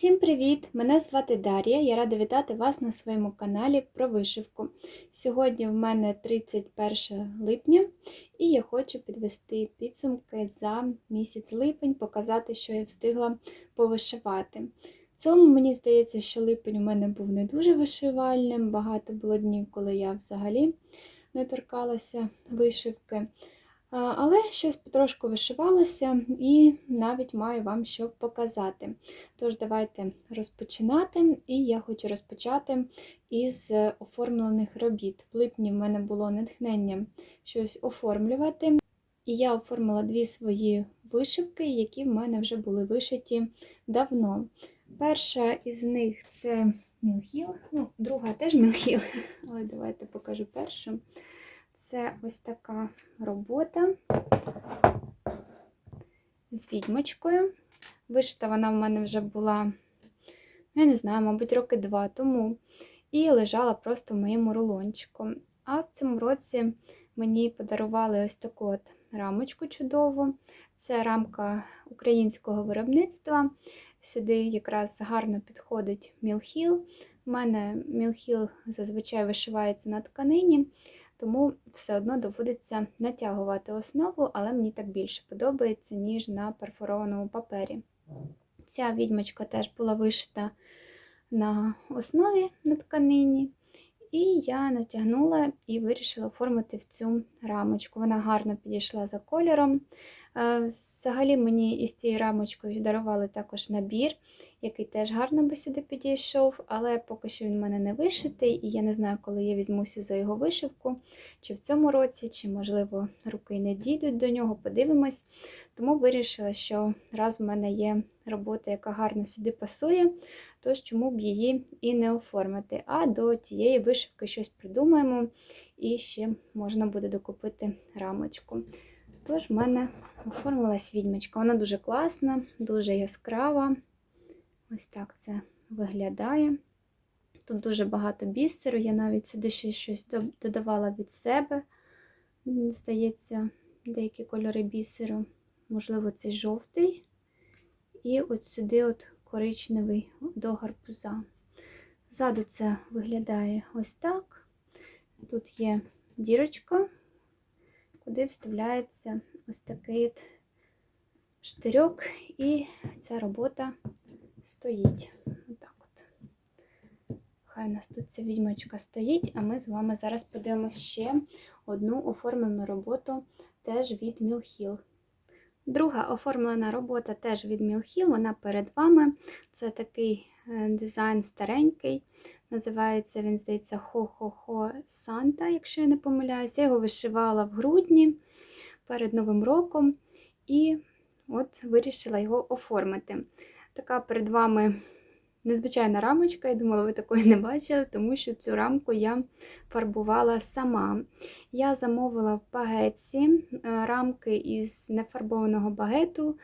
Усім привіт! Мене звати Дар'я. Я рада вітати вас на своєму каналі про вишивку. Сьогодні в мене 31 липня, і я хочу підвести підсумки за місяць липень, показати, що я встигла повишивати. В цьому мені здається, що липень у мене був не дуже вишивальним. Багато було днів, коли я взагалі не торкалася вишивки. Але щось потрошку вишивалося і навіть маю вам що показати. Тож, давайте розпочинати. І я хочу розпочати із оформлених робіт. В липні в мене було натхнення щось оформлювати. І я оформила дві свої вишивки, які в мене вже були вишиті давно. Перша із них це Мілхіл, ну, друга теж Мілхіл, але давайте покажу першу. Це ось така робота з відьмочкою. Вишита вона в мене вже була, я не знаю, мабуть, роки два тому. І лежала просто в моєму рулончику. А в цьому році мені подарували ось таку от рамочку чудову. Це рамка українського виробництва. Сюди якраз гарно підходить мілхіл. У мене мілхіл зазвичай вишивається на тканині тому все одно доводиться натягувати основу, але мені так більше подобається, ніж на перфорованому папері. Ця відьмочка теж була вишита на основі на тканині. І я натягнула і вирішила оформити в цю рамочку. Вона гарно підійшла за кольором. Е, взагалі, мені із цією рамочкою дарували також набір, який теж гарно би сюди підійшов, але поки що він в мене не вишитий, і я не знаю, коли я візьмуся за його вишивку, чи в цьому році, чи, можливо, руки не дійдуть до нього, подивимось. Тому вирішила, що раз в мене є робота, яка гарно сюди пасує, то чому б її і не оформити. А до тієї вишивки щось придумаємо, і ще можна буде докупити рамочку. Тож в мене оформилась відьмочка. Вона дуже класна, дуже яскрава. Ось так це виглядає. Тут дуже багато бісеру, я навіть сюди ще щось додавала від себе. Здається, деякі кольори бісеру. Можливо, цей жовтий. І от сюди от коричневий до гарбуза. Ззаду це виглядає ось так. Тут є дірочка куди вставляється ось такий штирьок, і ця робота стоїть. Отак от. Хай у нас тут ця відьмочка стоїть, а ми з вами зараз подивимося ще одну оформлену роботу теж від Мілхіл. Друга оформлена робота теж від Мілхіл, вона перед вами. Це такий е, дизайн старенький. Називається він, здається, Хо-Хо-Хо Санта, якщо я не помиляюся. Я його вишивала в грудні перед Новим роком і от вирішила його оформити. Така перед вами незвичайна рамочка, я думала, ви такої не бачили, тому що цю рамку я фарбувала сама. Я замовила в багетці е, рамки із нефарбованого багету.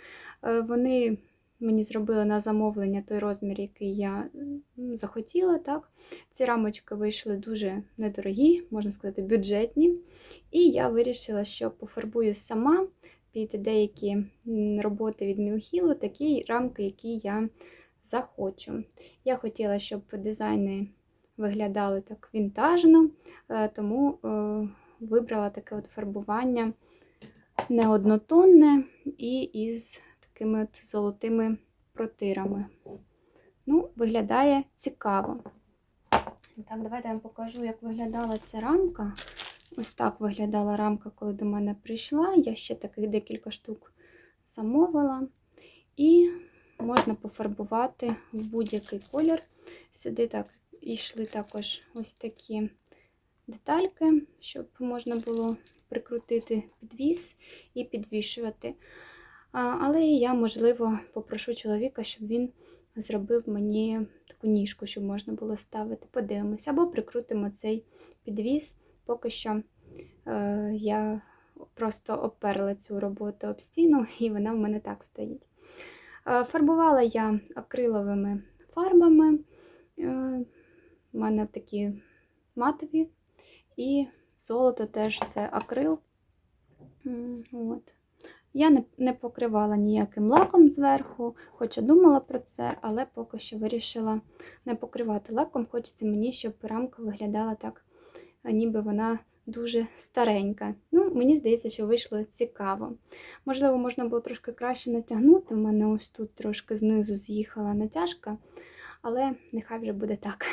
Е, вони Мені зробили на замовлення той розмір, який я захотіла. так. Ці рамочки вийшли дуже недорогі, можна сказати, бюджетні. І я вирішила, що пофарбую сама під деякі роботи від Мілхілу, такі рамки, які я захочу. Я хотіла, щоб дизайни виглядали так вінтажно, е, тому е, вибрала таке от фарбування неоднотонне і із такими от золотими протирами. Ну, виглядає цікаво. Так, давайте я вам покажу, як виглядала ця рамка. Ось так виглядала рамка, коли до мене прийшла. Я ще таких декілька штук замовила. І можна пофарбувати в будь-який колір. Сюди так йшли також ось такі детальки, щоб можна було прикрутити підвіз і підвішувати. Але я, можливо, попрошу чоловіка, щоб він зробив мені таку ніжку, щоб можна було ставити. Подивимося. Або прикрутимо цей підвіз. Поки що е, я просто оперла цю роботу об стіну, і вона в мене так стоїть. Е, фарбувала я акриловими фарбами. Е, у мене такі матові, і золото теж це акрил. От. Я не, не покривала ніяким лаком зверху, хоча думала про це, але поки що вирішила не покривати лаком. Хочеться мені, щоб рамка виглядала так, ніби вона дуже старенька. Ну, Мені здається, що вийшло цікаво. Можливо, можна було трошки краще натягнути. У мене ось тут трошки знизу з'їхала натяжка, але нехай вже буде так.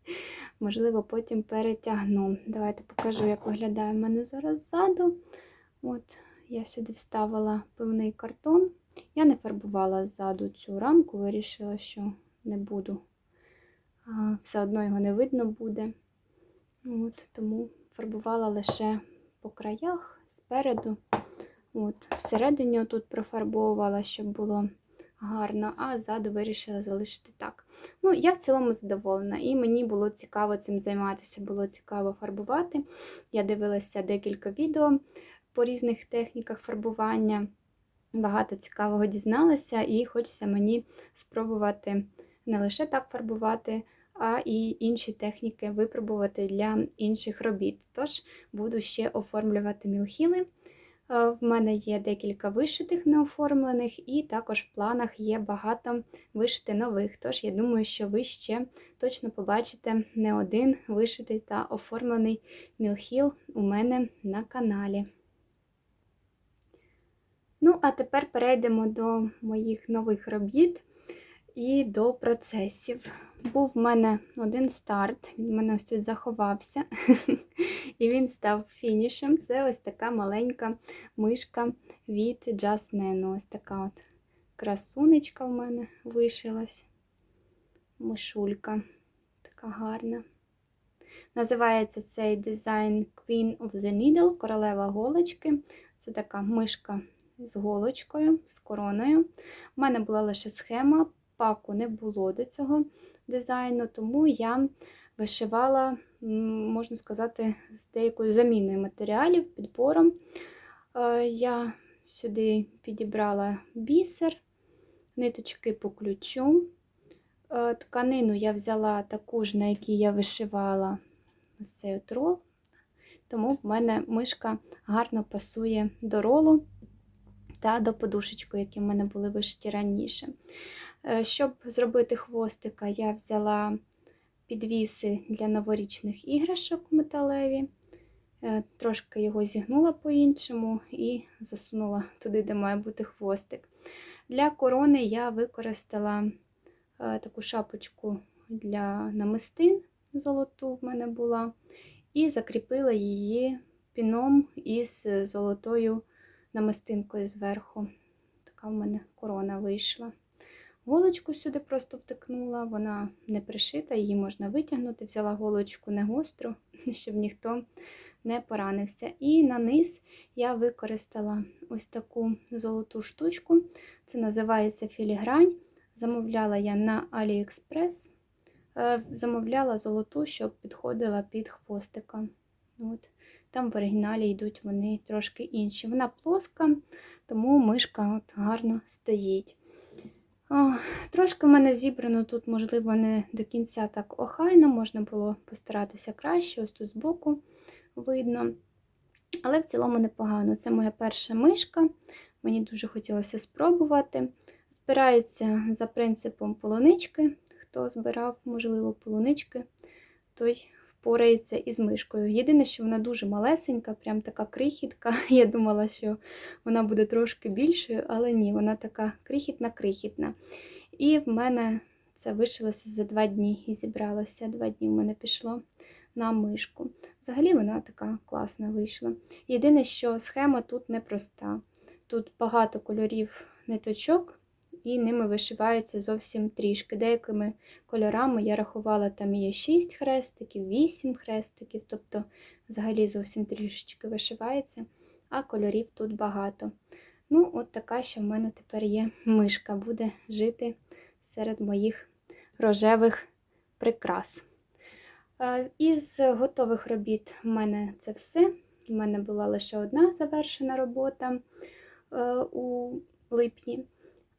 Можливо, потім перетягну. Давайте покажу, як виглядає в мене зараз ззаду. От, я сюди вставила пивний картон. Я не фарбувала ззаду цю рамку, вирішила, що не буду. Все одно його не видно буде. От, Тому фарбувала лише по краях, спереду. От, Всередині тут профарбовувала, щоб було гарно, а ззаду вирішила залишити так. Ну, я в цілому задоволена, і мені було цікаво цим займатися, було цікаво фарбувати. Я дивилася декілька відео по різних техніках фарбування. Багато цікавого дізналася, і хочеться мені спробувати не лише так фарбувати, а і інші техніки випробувати для інших робіт. Тож буду ще оформлювати мілхіли. В мене є декілька вишитих неоформлених, і також в планах є багато вишити нових. Тож я думаю, що ви ще точно побачите не один вишитий та оформлений мілхіл у мене на каналі. Ну, а тепер перейдемо до моїх нових робіт і до процесів. Був в мене один старт, він в мене ось тут заховався, і він став фінішем. Це ось така маленька мишка від Just Nano. Ось така от красунечка в мене вишилась. Мишулька, така гарна. Називається цей дизайн Queen of the Needle, королева голочки. Це така мишка з голочкою, з короною. У мене була лише схема, паку не було до цього дизайну, тому я вишивала, можна сказати, з деякою заміною матеріалів, підбором. Е, Я сюди підібрала бісер, ниточки по ключу. Е, Тканину я взяла таку ж, на якій я вишивала ось цей от рол, тому в мене мишка гарно пасує до ролу та до подушечки, які в мене були вишиті раніше. Е, щоб зробити хвостика, я взяла підвіси для новорічних іграшок металеві, е, трошки його зігнула по-іншому і засунула туди, де має бути хвостик. Для корони я використала е, таку шапочку для намистин, золоту в мене була, і закріпила її піном із золотою намистинкою зверху. Така в мене корона вийшла. Голочку сюди просто втикнула, вона не пришита, її можна витягнути. Взяла голочку не гостру, щоб ніхто не поранився. І на низ я використала ось таку золоту штучку. Це називається філігрань. Замовляла я на AliExpress. Е, замовляла золоту, щоб підходила під хвостика. От. Там в оригіналі йдуть вони трошки інші. Вона плоска, тому мишка от гарно стоїть. О, трошки в мене зібрано тут, можливо, не до кінця так охайно, можна було постаратися краще, ось тут збоку видно. Але в цілому непогано. Це моя перша мишка, мені дуже хотілося спробувати. Збирається за принципом полунички. Хто збирав, можливо, полунички, той впорається із мишкою. Єдине, що вона дуже малесенька, прям така крихітка. Я думала, що вона буде трошки більшою, але ні, вона така крихітна-крихітна. І в мене це вишилося за два дні і зібралося. Два дні в мене пішло на мишку. Взагалі вона така класна вийшла. Єдине, що схема тут непроста. Тут багато кольорів ниточок і ними вишивається зовсім трішки. Деякими кольорами я рахувала, там є 6 хрестиків, 8 хрестиків, тобто взагалі зовсім трішечки вишивається, а кольорів тут багато. Ну, от така, що в мене тепер є мишка, буде жити серед моїх рожевих прикрас. Із готових робіт в мене це все. У мене була лише одна завершена робота е, у липні.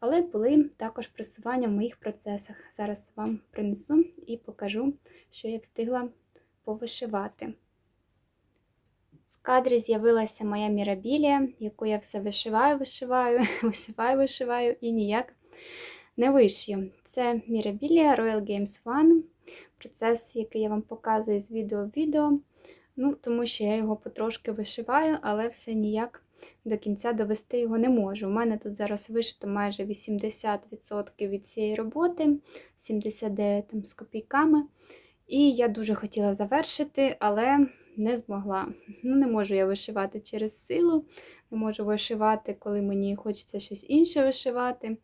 Але були також просування в моїх процесах. Зараз вам принесу і покажу, що я встигла повишивати. В кадрі з'явилася моя мірабілія, яку я все вишиваю, вишиваю, вишиваю, вишиваю і ніяк не вишию. Це мірабілія Royal Games One, процес, який я вам показую з відео в відео. Ну, тому що я його потрошки вишиваю, але все ніяк до кінця довести його не можу. У мене тут зараз вишито майже 80% від цієї роботи, 79 там, з копійками. І я дуже хотіла завершити, але не змогла. Ну, не можу я вишивати через силу, не можу вишивати, коли мені хочеться щось інше вишивати.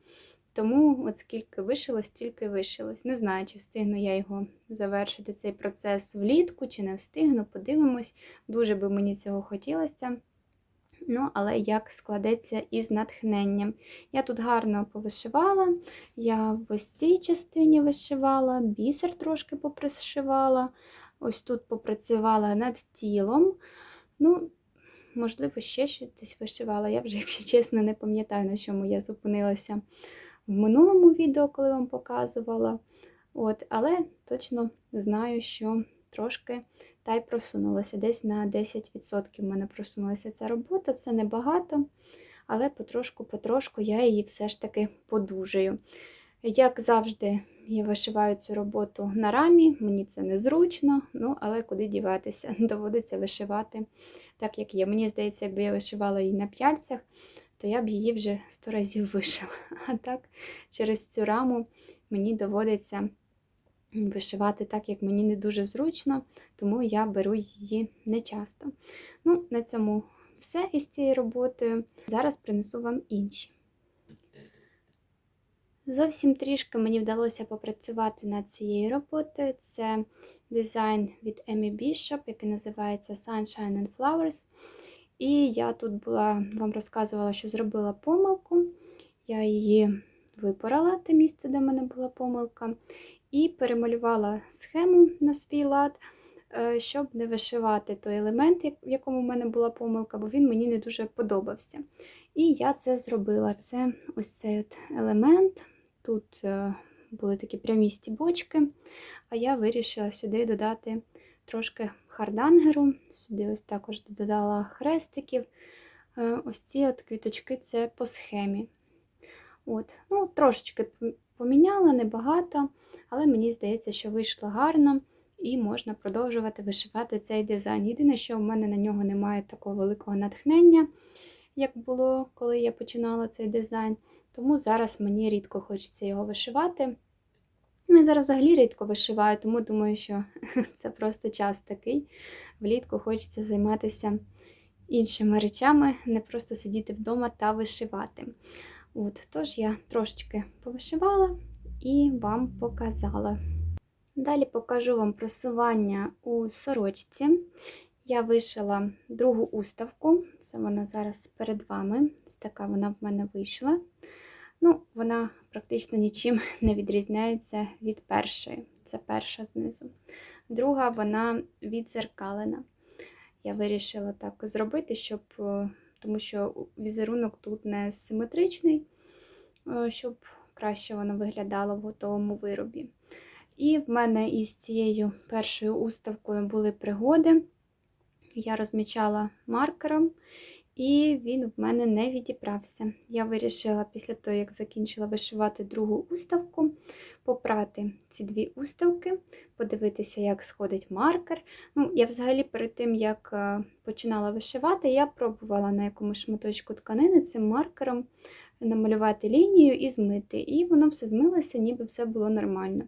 Тому, от скільки вишилось, стільки вишилось. Не знаю, чи встигну я його завершити, цей процес влітку, чи не встигну, подивимось. Дуже би мені цього хотілося. Ну, але як складеться із натхненням. Я тут гарно повишивала, я в ось цій частині вишивала, бісер трошки попришивала, ось тут попрацювала над тілом. Ну, можливо, ще щось десь вишивала. Я вже, якщо чесно, не пам'ятаю, на чому я зупинилася в минулому відео, коли вам показувала. От, Але точно знаю, що трошки та й просунулася. Десь на 10% в мене просунулася ця робота, це небагато, але потрошку-потрошку я її все ж таки подужаю. Як завжди, я вишиваю цю роботу на рамі, мені це незручно, ну, але куди діватися, доводиться вишивати так, як є. Мені здається, якби я вишивала її на п'яльцях, то я б її вже сто разів вишила. А так, через цю раму мені доводиться вишивати так, як мені не дуже зручно, тому я беру її не часто. Ну, на цьому все із цією роботою. Зараз принесу вам інші. Зовсім трішки мені вдалося попрацювати над цією роботою. Це дизайн від Емі Bishop, який називається Sunshine and Flowers. І я тут була, вам розказувала, що зробила помилку. Я її випорала, те місце, де в мене була помилка, і перемалювала схему на свій лад, е, щоб не вишивати той елемент, в якому в мене була помилка, бо він мені не дуже подобався. І я це зробила. Це ось цей от елемент. Тут е, були такі прямі стібочки, а я вирішила сюди додати трошки хардангеру. Сюди ось також додала хрестиків. Е, ось ці от квіточки це по схемі. От. Ну, Трошечки поміняла, небагато, але мені здається, що вийшло гарно і можна продовжувати вишивати цей дизайн. Єдине, що в мене на нього немає такого великого натхнення, як було, коли я починала цей дизайн. Тому зараз мені рідко хочеться його вишивати. Я зараз взагалі рідко вишиваю, тому думаю, що це просто час такий. Влітку хочеться займатися іншими речами, не просто сидіти вдома та вишивати. От, Тож я трошечки повишивала і вам показала. Далі покажу вам просування у сорочці. Я вишила другу уставку, це вона зараз перед вами. Ось така вона в мене вийшла. Ну, Вона практично нічим не відрізняється від першої. Це перша знизу. Друга вона відзеркалена. Я вирішила так зробити, щоб, е, тому що візерунок тут не симетричний, е, щоб краще воно виглядало в готовому виробі. І в мене із цією першою уставкою були пригоди. Я розмічала маркером. І він в мене не відібрався. Я вирішила після того, як закінчила вишивати другу уставку, попрати ці дві уставки, подивитися, як сходить маркер. Ну, Я взагалі перед тим, як е, починала вишивати, я пробувала на якомусь шматочку тканини цим маркером намалювати лінію і змити. І воно все змилося, ніби все було нормально.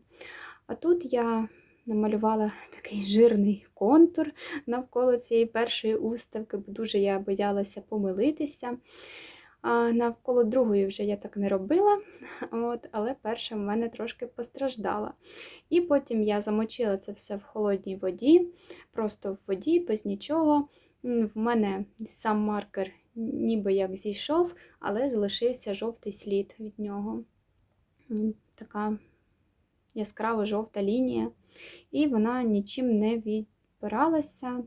А тут я намалювала такий жирний контур навколо цієї першої уставки, бо дуже я боялася помилитися. А Навколо другої вже я так не робила, от, але перша в мене трошки постраждала. І потім я замочила це все в холодній воді, просто в воді, без нічого. В мене сам маркер ніби як зійшов, але залишився жовтий слід від нього. Така яскраво жовта лінія і вона нічим не відбиралася.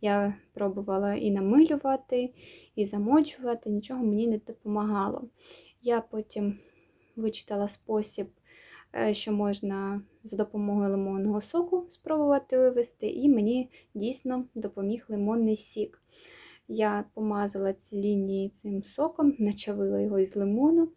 Я пробувала і намилювати, і замочувати, нічого мені не допомагало. Я потім вичитала спосіб е, що можна за допомогою лимонного соку спробувати вивести, і мені дійсно допоміг лимонний сік. Я помазала ці лінії цим соком, начавила його із лимону,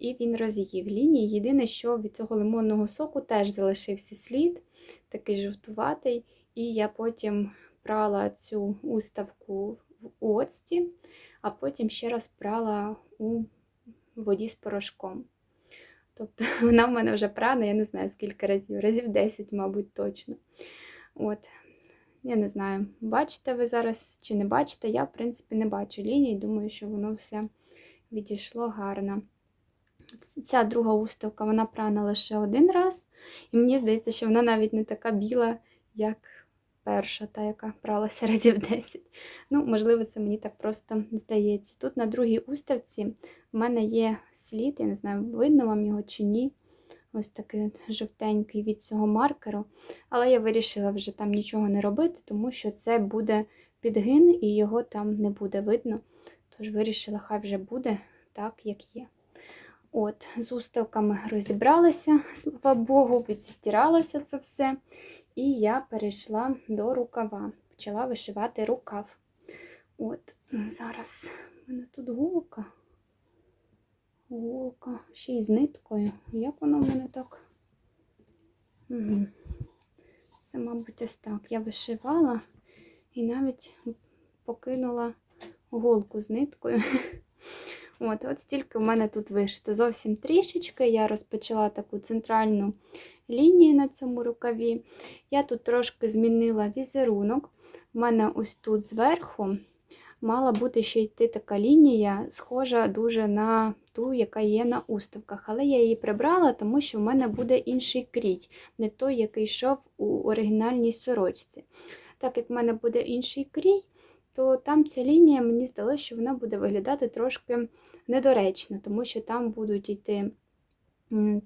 і він роз'їв лінії. Єдине, що від цього лимонного соку теж залишився слід, такий жовтуватий, і я потім прала цю уставку в оцті, а потім ще раз прала у воді з порошком. Тобто вона в мене вже прана, я не знаю скільки разів, разів 10, мабуть, точно. От. Я не знаю, бачите ви зараз чи не бачите, я, в принципі, не бачу ліній, думаю, що воно все відійшло гарно. Ця друга уставка, вона прана лише один раз, і мені здається, що вона навіть не така біла, як перша, та, яка пралася разів 10. Ну, можливо, це мені так просто здається. Тут на другій уставці в мене є слід, я не знаю, видно вам його чи ні. Ось такий жовтенький від цього маркеру. Але я вирішила вже там нічого не робити, тому що це буде підгин і його там не буде видно. Тож вирішила, хай вже буде так, як є. От, з уставками розібралася, слава Богу, відстиралося це все. І я перейшла до рукава. Почала вишивати рукав. От, зараз в мене тут голка. Голка, ще й з ниткою. Як воно в мене так? Угу. Це, мабуть, ось так. Я вишивала і навіть покинула голку з ниткою. От, от стільки в мене тут вишито. Зовсім трішечки. Я розпочала таку центральну лінію на цьому рукаві. Я тут трошки змінила візерунок. У мене ось тут зверху мала бути ще йти така лінія, схожа дуже на ту, яка є на уставках. Але я її прибрала, тому що в мене буде інший крій, не той, який йшов у оригінальній сорочці. Так як в мене буде інший крій, то там ця лінія, мені здалося, що вона буде виглядати трошки недоречно, тому що там будуть йти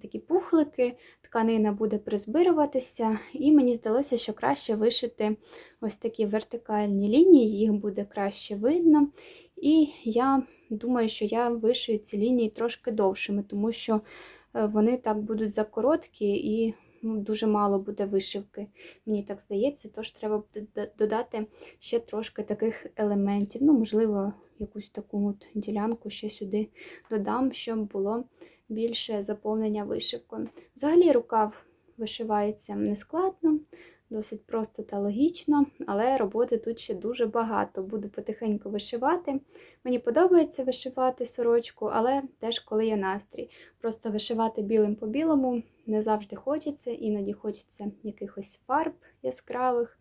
такі пухлики, тканина буде призбируватися, і мені здалося, що краще вишити ось такі вертикальні лінії, їх буде краще видно. І я думаю, що я вишию ці лінії трошки довшими, тому що е, вони так будуть закороткі і дуже мало буде вишивки. Мені так здається, тож треба додати ще трошки таких елементів. Ну, можливо, якусь таку от ділянку ще сюди додам, щоб було більше заповнення вишивкою. Взагалі рукав вишивається нескладно, досить просто та логічно, але роботи тут ще дуже багато. Буду потихеньку вишивати. Мені подобається вишивати сорочку, але теж коли є настрій. Просто вишивати білим по білому не завжди хочеться, іноді хочеться якихось фарб яскравих,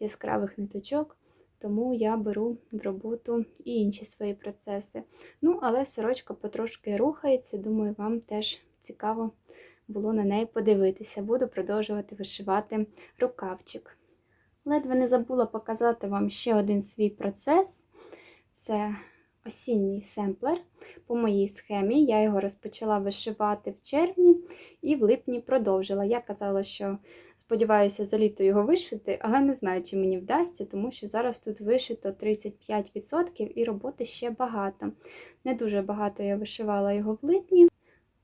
яскравих ниточок тому я беру в роботу і інші свої процеси. Ну, але сорочка потрошки рухається, думаю, вам теж цікаво було на неї подивитися. Буду продовжувати вишивати рукавчик. Ледве не забула показати вам ще один свій процес. Це осінній семплер по моїй схемі. Я його розпочала вишивати в червні і в липні продовжила. Я казала, що Сподіваюся, за літо його вишити, але не знаю, чи мені вдасться, тому що зараз тут вишито 35% і роботи ще багато. Не дуже багато я вишивала його в липні,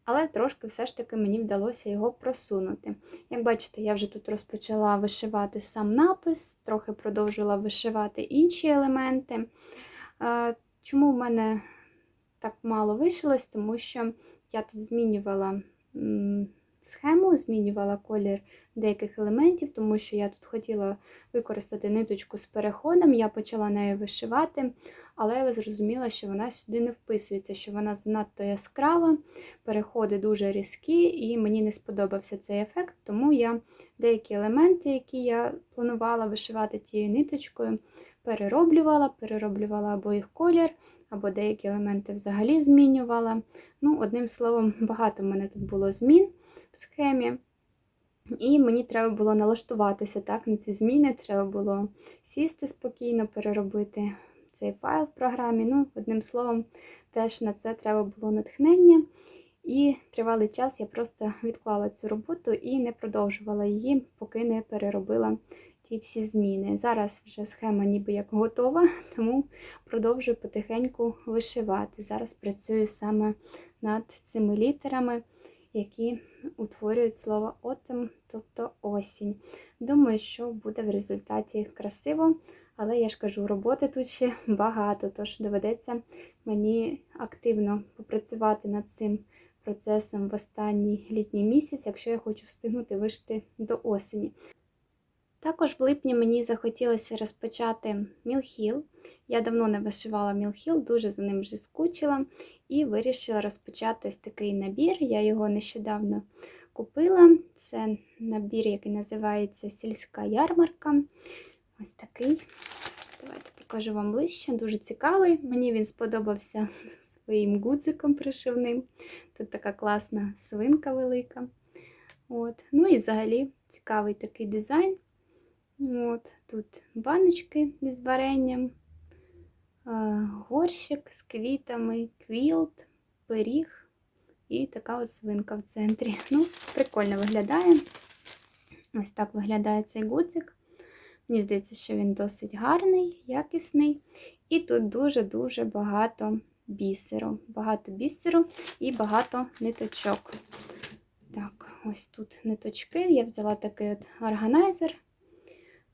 але трошки все ж таки мені вдалося його просунути. Як бачите, я вже тут розпочала вишивати сам напис, трохи продовжила вишивати інші елементи. Чому в мене так мало вишилось? Тому що я тут змінювала схему, змінювала колір деяких елементів, тому що я тут хотіла використати ниточку з переходом, я почала нею вишивати, але я зрозуміла, що вона сюди не вписується, що вона занадто яскрава, переходи дуже різкі, і мені не сподобався цей ефект, тому я деякі елементи, які я планувала вишивати тією ниточкою, перероблювала, перероблювала або їх колір. Або деякі елементи взагалі змінювала. Ну, одним словом, багато в мене тут було змін в схемі. І мені треба було налаштуватися так, на ці зміни. Треба було сісти спокійно, переробити цей файл в програмі. Ну, одним словом, теж на це треба було натхнення. І тривалий час я просто відклала цю роботу і не продовжувала її, поки не переробила ті всі зміни. Зараз вже схема ніби як готова, тому продовжую потихеньку вишивати. Зараз працюю саме над цими літерами. які утворюють слово autumn, тобто осінь. Думаю, що буде в результаті красиво, але я ж кажу, роботи тут ще багато, тож доведеться мені активно попрацювати над цим процесом в останній літній місяць, якщо я хочу встигнути вишити до осені. Також в липні мені захотілося розпочати мілхіл. Я давно не вишивала мілхіл, дуже за ним вже скучила і вирішила розпочати ось такий набір. Я його нещодавно купила. Це набір, який називається Сільська ярмарка. Ось такий. Давайте покажу вам ближче. Дуже цікавий. Мені він сподобався своїм гудзиком пришивним. Тут така класна свинка велика. От. Ну і взагалі цікавий такий дизайн. От, Тут баночки із варенням, горщик з квітами, квілт, пиріг і така от свинка в центрі. Ну, Прикольно виглядає. Ось так виглядає цей гудзик. Мені здається, що він досить гарний, якісний. І тут дуже-дуже багато бісеру. Багато бісеру і багато ниточок. Так, ось тут ниточки. Я взяла такий от органайзер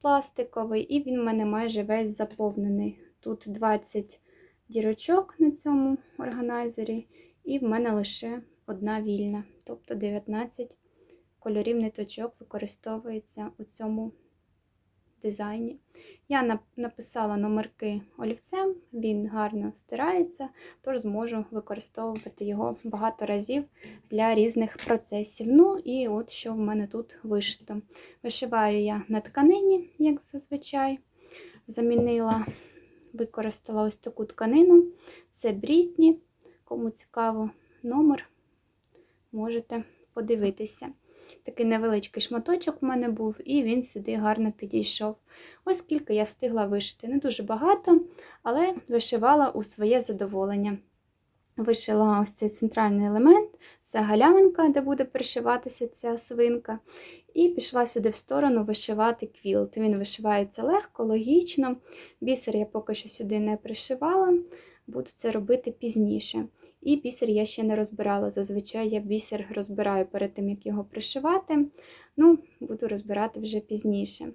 пластиковий, і він в мене майже весь заповнений. Тут 20 дірочок на цьому органайзері, і в мене лише одна вільна, тобто 19 кольорів ниточок використовується у цьому дизайні. Я написала номерки олівцем, він гарно стирається, тож зможу використовувати його багато разів для різних процесів. Ну, і от що в мене тут вишито. Вишиваю я на тканині, як зазвичай. Замінила, використала ось таку тканину. Це брітні. Кому цікаво номер, можете подивитися. Такий невеличкий шматочок в мене був, і він сюди гарно підійшов. Ось скільки я встигла вишити. Не дуже багато, але вишивала у своє задоволення. Вишила ось цей центральний елемент, це галявинка, де буде пришиватися ця свинка. І пішла сюди в сторону вишивати квілт. Він вишивається легко, логічно. Бісер я поки що сюди не пришивала, буду це робити пізніше. І бісер я ще не розбирала. Зазвичай я бісер розбираю перед тим, як його пришивати. Ну, буду розбирати вже пізніше.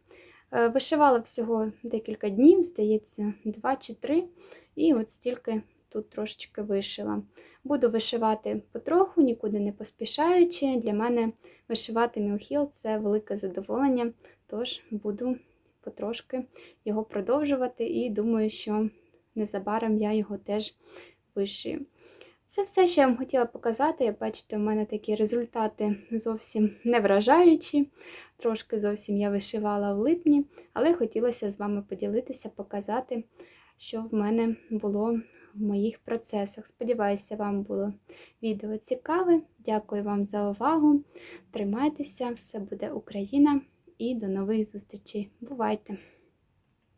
Е, вишивала всього декілька днів, здається, 2 чи 3. І от стільки тут трошечки вишила. Буду вишивати потроху, нікуди не поспішаючи. Для мене вишивати мілхіл це велике задоволення, тож буду потрошки його продовжувати і думаю, що незабаром я його теж вишию. Це все, що я вам хотіла показати. Як бачите, у мене такі результати зовсім не вражаючі. Трошки зовсім я вишивала в липні, але хотілося з вами поділитися, показати, що в мене було в моїх процесах. Сподіваюся, вам було відео цікаве. Дякую вам за увагу. Тримайтеся, все буде Україна і до нових зустрічей. Бувайте!